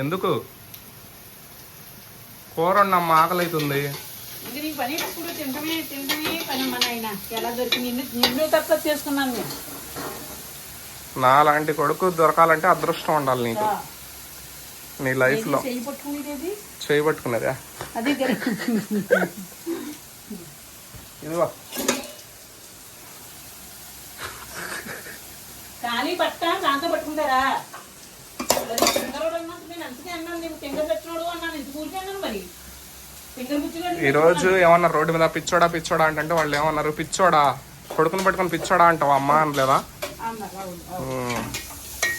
ఎందుకు? కూర ఉన్నమ్మ ఆకలి అవుతుంది ఇంక నీకు పని ఎప్పుడు తింటమే తింటమే పని మన ఆయన ఎలా దొరికి నిన్ను నిన్ను తక్కువ చేసుకున్నాను నేను. నాలాంటి కొడుకు దొరకాలంటే అదృష్టం ఉండాలి నీకు. నీ చెయ్యి పట్టుకునేది చేయబట్టుకున్నదా ఇదిగో. కానీ పట్ట దాంతో పట్టుకుంటారా మరి తింగరోడు అన్నట్టు నేను అందుకే అన్నాను నేను తింగర తెచ్చినోడు అన్నాను. ఇంత కూర్చో అన్నాను మరి? తింగర పుచ్చుగాడు ఈ రోజు ఏమన్నారు రోడ్డు మీద పిచ్చోడా పిచ్చోడా అంటే వాళ్ళు ఏమన్నారు? పిచ్చోడా కొడుకుని పట్టుకొని పిచ్చోడా అంటావా అమ్మా? అనలేదా.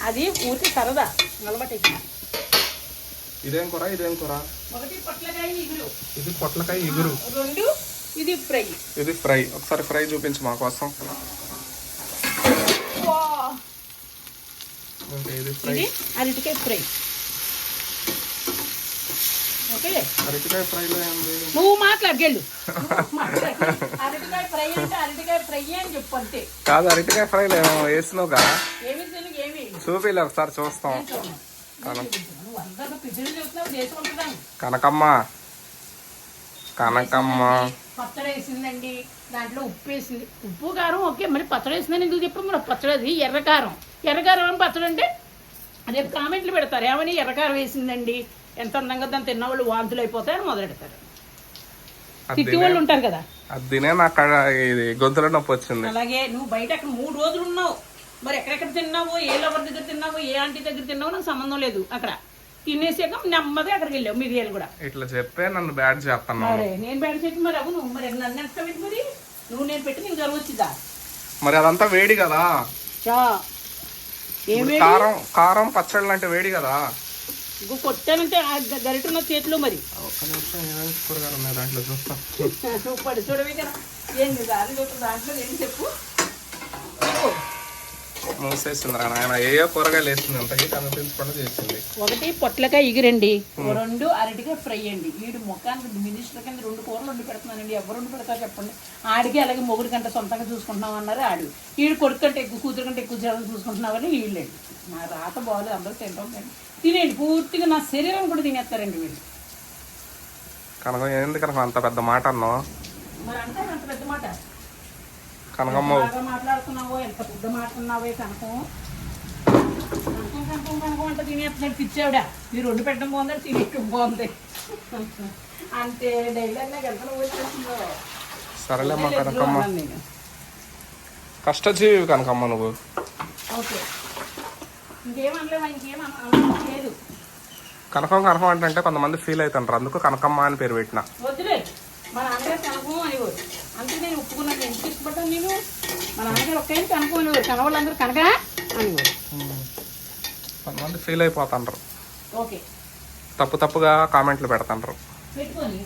అది ఊరికి సరదా అలవాటు ఇదేం కూర ఇదేం కూర? ఒకటి పొట్లకాయ ఇగురు. ఇది పొట్లకాయ ఇగురు. రెండు ఇది ఫ్రై. ఇది ఫ్రై. ఒకసారి ఫ్రై చూపించు మా కోసం. ఓకే, ఇది ఫ్రై. ఇది అరటికాయ ఫ్రై. ఓకే. అరటికాయ ఫ్రైలో ఏంది? నువ్వు మాట్లాడగెళ్ళు అరటికాయ ఫ్రై అంటే అరటికాయ ఫ్రై అని చెప్పు అంతే. కాదు అరటికాయ ఫ్రైలో ఏమో వేసినావుగా. ఏమి తెలుగు ఏమి? చూపిలే ఒకసారి చూస్తాం. కనకమ్మ. కనకమ్మ. పచ్చడి వేసిందండి. దాంట్లో ఉప్పు వేసింది. ఉప్పు కారం ఓకే. మరి పచ్చడి వేసిందని ఎందుకు చెప్పాము మరి పచ్చడి అది ఎర్రకారం. ఎర్రకారం పచ్చడి అంటే? రేపు కామెంట్లు పెడతారు. ఏమని? ఎర్రకారం వేసిందండి. ఎంత అందంగా దాన్ని తిన్నవాళ్ళు వాంతులు అయిపోతాయని మొదలెడతారు. తిట్టి వాళ్ళు ఉంటారు కదా. నాకు ఇది గొంతులో నొప్పి వచ్చింది. అలాగే నువ్వు బయట అక్కడ మూడు రోజులు ఉన్నావు. మరి ఎక్కడెక్కడ తిన్నావో ఏ లవర్ దగ్గర తిన్నావో ఏ ఆంటీ దగ్గర తిన్నావో నాకు సంబంధం లేదు అక్కడ. తినేసాక నెమ్మదిగా అక్కడికి వెళ్ళావు మిరియాలు కూడా. ఇట్లా చెప్పే నన్ను బ్యాడ్ చేస్తున్నావు. మరి నేను బయట చెట్టు మరి అవును. మరి నన్ను ఎంత పెట్టి మరి? నువ్వు నేను పెట్టి నీకు జ్వరం వచ్చిందా మరి అదంతా వేడి కదా. కారం కారం పచ్చడి లాంటి వేడి కదా. ఇంకో కొట్టానంటే ఆ గరిటె ఉన్న చేతిలో మరి. ఒక్క నిమిషం ఏమేమి కూరగాయలు ఉన్నాయి దాంట్లో చూస్తా. నువ్వు పడి చూడవే కదా. ఏంది దాని దాంట్లో ఏం చెప్పు. నాయన ఏయో కూరగాయలు వేసింది అంతకి కనిపించకుండా చేసింది ఒకటి పొట్లకాయ ఎగిరండి రెండు అరటికాయ ఫ్రై అండి. వీడు ముఖానికి మినిస్టర్ కింద రెండు కూరలు వండి పెడుతున్నానండి. ఎవరు వండి పెడతారు చెప్పండి. ఆడికి అలాగే మొగుడి కంటే సొంతంగా చూసుకుంటున్నాం అన్నారు ఆడు. వీడు కొడుకు కంటే ఎక్కువ కూతురు కంటే ఎక్కువ జనం చూసుకుంటున్నామని వీళ్ళండి నా రాత బాగోలేదు అందరూ తింటాం తినేయండి పూర్తిగా నా శరీరం కూడా తినేస్తారండి వీళ్ళు. కనకం కనకం అంత పెద్ద మాట అన్నావు? మరి అంత పెద్ద మాట? కనకమ్మ బాగా మాట్లాడుతున్నావో? ఎంత పెద్ద మాట్లాడుతున్నావో కనకం? కనకం కనకం కనకం అంటే తినేస్తున్నాడు పిచ్చావిడ? మీరు వండి పెట్టడం బాగుంది? తినేయడం బాగుంది. అంతే డైలాగ్ నాకు ఎంత వచ్చేస్తుందో సరేలేమ్మా కనకమ్మ. కష్టజీవి కనకమ్మ నువ్వు. ఓకే. ఇంకేమనలేమా ఇంకేం అన- అనడం లేదు. కనకం కనకం అంటే కొంతమంది ఫీల్ అవుతుంటారు. అందుకు కనకమ్మ అని పేరు పెట్టిన. వద్దులే. మా నాన్నగారు కనకం అనేవారు అంతే నేను ఒప్పుకున్నాను ఎందుకు ఇష్టపడ్డాను నేను? మా నాన్నగారు ఒక్కైనా కనకం అనేవారు కనవాళ్ళందరూ కనక అనేవారు కొంతమంది ఫీల్ అయిపోతుంటారు ఓకే. తప్పు తప్పుగా కామెంట్లు పెట్టుకొని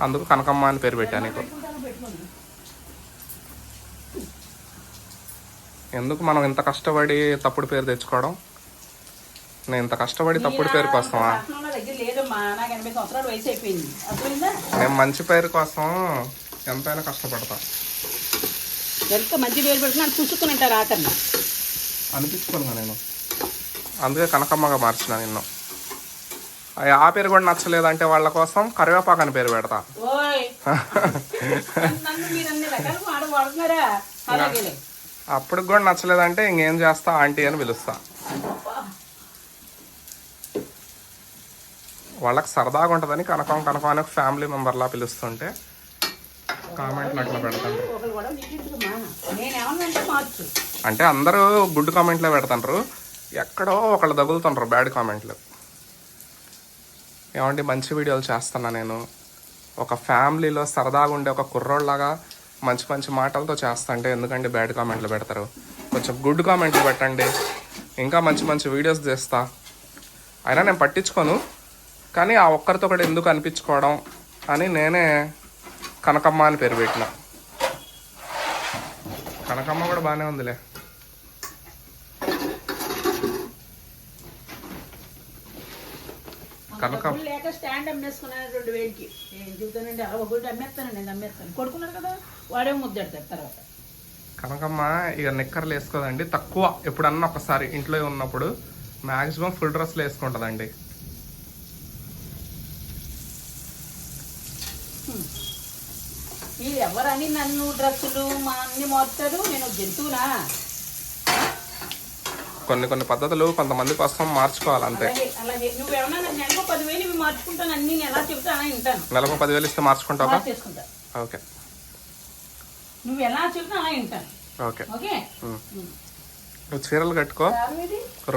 అందుకు కనకమ్మ అని పేరు పెట్టాను నీకు. ఎందుకు మనం ఇంత కష్టపడి తప్పుడు పేరు తెచ్చుకోవడం? నేను ఇంత కష్టపడి తప్పుడు పేరు కోసమా? నేను మంచి పేరు కోసం ఎంతైనా కష్టపడతా. ఎంత మంచి పేరు పెడుతున్నాను చూసుకుని ఉంటారు ఆకన్నా అనిపించుకోనుగా నేను. అందుకే కనకమ్మగా మార్చిన నిన్ను. ఆ- ఆ పేరు కూడా నచ్చలేదంటే వాళ్ళ కోసం కరివేపాకు అని పేరు పెడతా. అప్పుడు కూడా నచ్చలేదంటే ఇంకేం చేస్తా ఆంటీ అని పిలుస్తా. వాళ్ళకి సరదాగా ఉంటుందని కనకం కనకం అని ఒక ఫ్యామిలీ మెంబర్లా పిలుస్తుంటే కామెంట్లు అట్లా పెడతాను అంటే అందరూ గుడ్ కామెంట్లే పెడతారు ఎక్కడో ఒకళ్ళు తగులుతుంటారు బ్యాడ్ కామెంట్లు ఏమంటే మంచి వీడియోలు చేస్తున్నా నేను. ఒక ఫ్యామిలీలో సరదాగా ఉండే ఒక కుర్రోళ్ళలాగా మంచి మంచి మాటలతో చేస్తా అంటే ఎందుకంటే బ్యాడ్ కామెంట్లు పెడతారు? కొంచెం గుడ్ కామెంట్లు పెట్టండి. ఇంకా మంచి మంచి వీడియోస్ చేస్తా. అయినా నేను పట్టించుకోను. కానీ ఆ ఒక్కరితో ఒకటి ఎందుకు అనిపించుకోవడం అని నేనే కనకమ్మ అని పేరు పెట్టిన. కనకమ్మ కూడా బాగానే ఉందిలే. కనకం. డబ్బులు లేక స్టాండ్ అమ్మేసుకున్నాను రెండు వేలకి ఏం చెబుతానండి అలా ఒకటి నేను అమ్మేస్తాను. కొడుకున్నాడు కదా వాడే ముద్దెడతాడు తర్వాత. కనకమ్మ ఇక నిక్కర్లు వేసుకోదండి తక్కువ. ఎప్పుడన్నా ఒకసారి ఇంట్లో ఉన్నప్పుడు మ్యాక్సిమం ఫుల్ డ్రెస్లు వేసుకుంటుందండి. ఎవరని నన్ను డ్రెస్సులు మా అన్ని మోస్తారు? నేను జంతువునా? కొన్ని కొన్ని పద్ధతులు కొంతమంది కోసం మార్చుకోవాలి అంతే. అలాగే నువ్వేమన్నా నెలకు పదివేలు ఇవి మార్చుకుంటాను అన్ని నేను ఎలా చెబుతా అలా వింటాను. నెలకు పదివేలు ఇస్తే మార్చుకుంటావా? ఓకే. నువ్వు ఎలా చెబుతా అలా వింటాను. ఓకే. ఓకే? నువ్వు చీరలు కట్టుకో.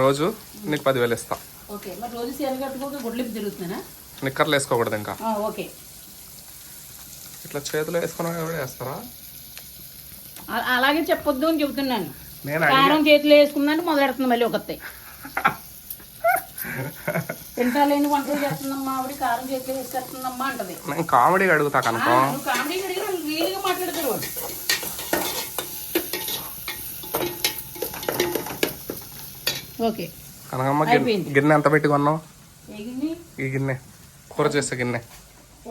రోజు నీకు పదివేలు ఇస్తా. ఓకే. మరి రోజు సీరలు కట్టుకోక గుడ్లిప్పి తిరుగుతున్నా నిక్కర్లు వేసుకోకూడదు ఇంకా. ఓకే. ఇట్లా చేతిలో వేసుకున్నా కూడా వేస్తారా? అలాగే చెప్పొద్దు అని చెబుతున్నాను. నేను అడిగి. కారం చేతిలో వేసుకుందంటే మొదలెడుతుంది మళ్ళీ ఒకతే. తింటాలేని వంటలు చేస్తుందమ్మా ఆవిడ కారం చేతిలో వేసేస్తుందమ్మా అంటది. నేను కామెడీగా అడుగుతా కనుకో. కామెడీ అడిగిన రియల్గా మాట్లాడతారు ఓకే. కనకమ్మ గిన్నె. గిన్నె ఎంత పెట్టి కొన్నావు? ఏగింది ఈ గిన్నె. కూర చేసే గిన్నె.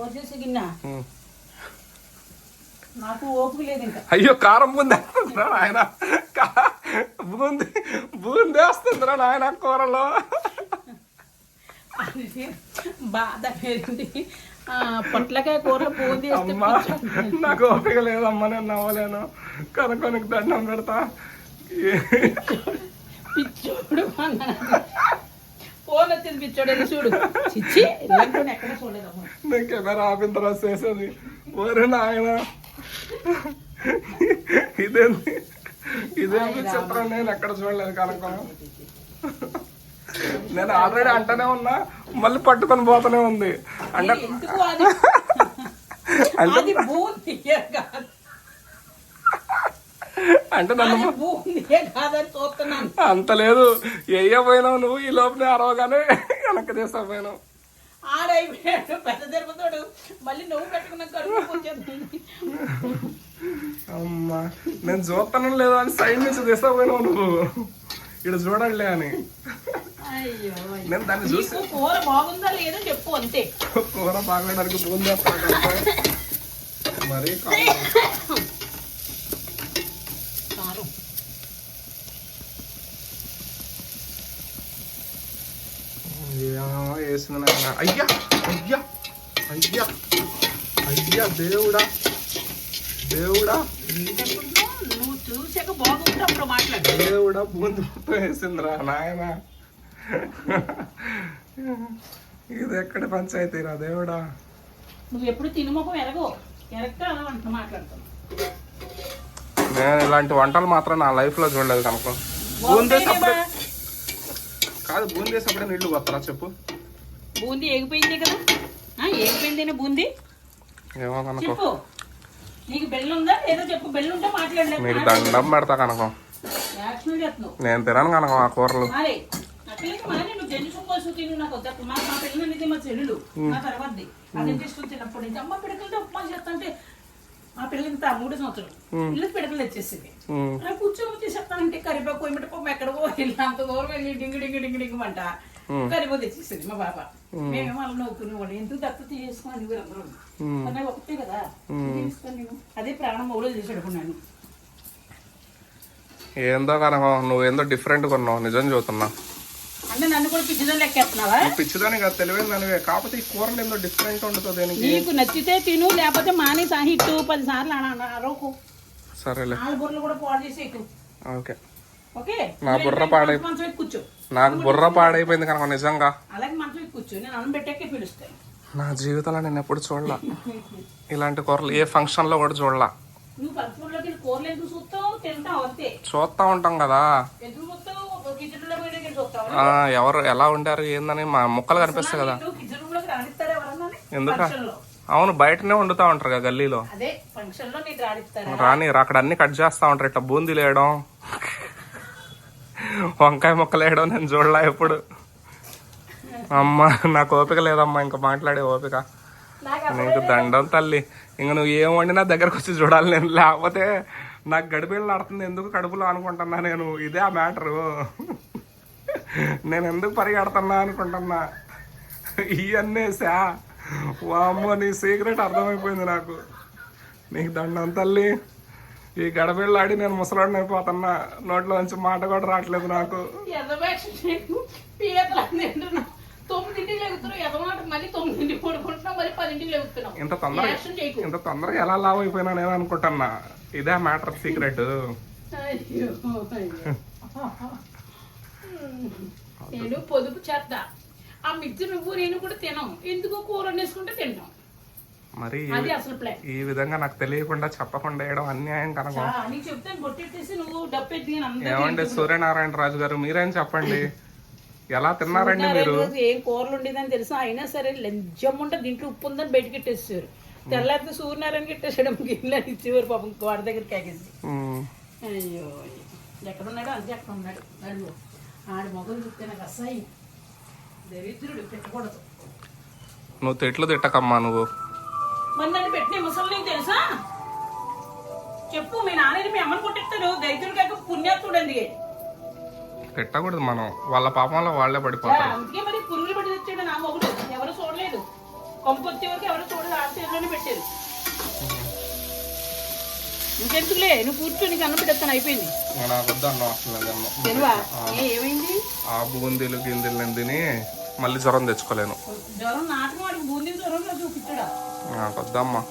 వచ్చేసి గిన్నె? ఉమ్. నాకు ఓపిక లేదు ఇంకా. అయ్యో కారం బూంది వేస్తుందిరా నాయన. కా- బూంది బూంది వేస్తుందిరా నాయన కూరలో. అది బాధ పేరుంది ఆ, పొట్లకాయ కూరలో వేస్తే అమ్మా నాకు ఓపిక లేదమ్మా నేను నవ్వలేను. కనుక నీకు దండం పెడతా. పిచ్చోడు ఫోన్ వచ్చింది పిచ్చోడు చూడు. చిచ్చి ఎక్కడ చూడలేదమ్మా. నేను కెమెరా ఆపిన తర్వాత చేసేది. ఓరే నాయన. ఇదేంది? ఇదేంది చిత్రం? నేను ఎక్కడ చూడలేదు కనుక నేను ఆల్రెడీ అంటనే ఉన్నా మళ్ళీ పట్టుకొని పోతూనే ఉంది. అంటే అంటే నన్ను అంత లేదు. పోయినావు నువ్వు? ఈ లోపలే అరవగానే వెనక్కి తీసపోయినావు. ఆడైపోయాడు పెద్ద తిరుపతోడు మళ్ళీ నువ్వు పెట్టుకున్న కడుపు అమ్మా నేను చూస్తాను లేదు అని సైడ్ నుంచి తీసపోయినావు నువ్వు. ఇక్కడ చూడండి అని. నేను దాన్ని చూసి కూర బాగుందా లేదో చెప్పు అంతే. కూర బాగోడానికి వేస్తాను కనుక మరి. కారం. వేసింది నాయన. అయ్యా అయ్యా అయ్యా అయ్యా దేవుడా దేవుడా? నువ్వు చూసాక మాట్లాడు దేవుడా బూంది మొత్తం వేసిందిరా నాయన. ఇది ఎక్కడ పంచాయతీరా దేవుడా? నువ్వు ఎప్పుడు తినుముఖం ఎరగో అలా వంట మాట్లాడతావు నేను ఇలాంటి వంటలు మాత్రం నా లైఫ్లో చూడలేదు కనుక. బూంది వేసినప్పుడే కాదు బూంది వేసినప్పుడే నీళ్ళు వస్తారా చెప్పు? బూందీ ఏగిపోయింది కదా? ఆ, ఏగిపోయిందేనా బూందీ? చెప్పు. నీకు బెల్లు ఉందా ఏదో చెప్పు. బెల్లు ఉంటే మాట్లాడలేదు నీకు దండం పెడతా కనుక. నేను తినను కనుక ఆ కూరలు. మా పిల్లలు ఇంత మూడు సంవత్సరాలు. పిల్లలు పిడకలు అలా కూర్చొని చేస్తానంటే కరివేపాకు ఏమిటి పాపం ఎక్కడికో వెళ్ళి అంత దూరం వెళ్ళి డింగి డింగి డింగి డింగి అంట తెచ్చేసింది మా బాబా. మేమేమో అలా ఎందుకు దత్తత అందరూ? ఒకటే కదా. తీసుకొని నేను అదే ప్రాణం మొగుడు చేసి అడుగున్నాను ఏందో కనుక నువ్వేందో డిఫరెంట్ కొన్నావు నిజం చూస్తున్నా అంటే నన్ను కూడా పిచ్చిదని లెక్కేస్తున్నావా? నువ్వు పిచ్చిదాని కాదు తెలివైన దానివే. కాకపోతే ఈ కూరలు ఏందో డిఫరెంట్ ఉంటుంది దీనికి? నీకు నచ్చితే తిను లేకపోతే మానే సాహిట్టు పది సార్లు అరవకు. సరేలే. నాలుగు బుర్రలు కూడా పాడు చేసేకు ఓకే. ఓకే? నా బుర్ర పాడై కూర్చో. నాకు బుర్ర పాడైపోయింది కనుక నిజంగా. అలాగే మంచం ఎక్కి కూర్చో. నేను అన్నం పెట్టాకే పిలుస్తాను. నా జీవితంలో నేను ఎప్పుడు చూడలా. ఇలాంటి కూరలు ఏ ఫంక్షన్లో కూడా చూడలా. చూస్తా ఉంటాం కదా. ఎవరు ఎలా ఉండారు ఏందని మా ముక్కలు కనిపిస్తాయి కదా. ఎందుక? అవును బయటనే వండుతా ఉంటారు కదా గల్లీలో. రాని అక్కడ అన్ని కట్ చేస్తా ఉంటారు. ఇట్లా బూందీ లేయడం. వంకాయ మొక్కలు వేయడం నేను చూడలా ఎప్పుడు. అమ్మ నాకు ఓపిక లేదమ్మా ఇంకా మాట్లాడే ఓపిక. నీకు దండం తల్లి. ఇంక నువ్వు ఏం వండినా దగ్గరకు వచ్చి చూడాలి నేను. లేకపోతే నాకు గడిపేళ్ళు ఆడుతుంది ఎందుకు కడుపులో అనుకుంటున్నా నేను? ఇదే ఆ మ్యాటరు. నేను ఎందుకు పరిగెడుతున్నా అనుకుంటున్నా? ఇవన్నీ సా. వామ్మో నీ సీక్రెట్ అర్థమైపోయింది నాకు. నీకు దండం తల్లి. ఈ ఆడి నేను ముసలాడిని అయిపోతున్నా. నోట్లో నుంచి మాట కూడా రావట్లేదు నాకు. ఇంత చేయకు. ఇంత తొందరగా ఎలా లావ్ అయిపోయినా నేను అనుకుంటున్నా. ఇదే మ్యాటర్ సీక్రెట్. నేను పొదుపు చేస్తా ఆ మిక్సీ నువ్వు నేను కూడా తినం ఎందుకు కూర వండేసుకుంటే తింటాం. మరి ఈ- అది అసలు ప్లాన్ ఈ విధంగా నాకు తెలియకుండా చెప్పకుండా వేయడం అన్యాయం కనుక. ఏమండి సూర్యనారాయణ రాజు గారు మీరేం చెప్పండి? ఎలా తిన్నారండి మీరు? రోజు ఏం కూరలు ఉండేదని తెలుసా? అయినా సరే లెంజం ఉంటే దీంట్లో ఉప్పు ఉందని బయటకి ఎట్టేసారు తెల్లారితే సూర్యనారాయణ గిట్టేసాడు గిన్నె ఇచ్చేవారు పాపం వాడి దగ్గర ఉమ్, అయ్యో ఉన్నాడు అంతే అక్కడ ఉన్నాడు అడుగు ఆడి మొగలు చూస్తే నాకు అస్సాయి దరిద్రుడు నువ్వు తిట్లు తిట్టకమ్మా నువ్వు. నన్ను పెట్టిన ముసలి నీకు తెలుసా? చెప్పు మీ నాన్నని మీ అమ్మని కొట్టిస్తాడు. దరిద్రుడు కాక పుణ్యాత్తుడండి తిట్టకూడదు మనం. వాళ్ళ పాపంలో వాళ్ళే పడిపోతారు. అందుకే మరి పురుగులు పడి తెచ్చాడు నా మొగుడు. ఎవరు చూడలేదు. కొంపు వచ్చే వరకు ఎవరు చూడలేదు. ఆ చేతిలోనే పెట్టారు. ఇంకెందుకులే? నువ్వు కూర్చో నీకు అన్నం పెట్టేస్తాను. అయిపోయింది. నాకు వద్దు అన్నం ఏమైంది? ఆ బూందీలు గిందీలు నేను తిని మళ్ళీ జ్వరం తెచ్చుకోలేను. వద్దమ్మా.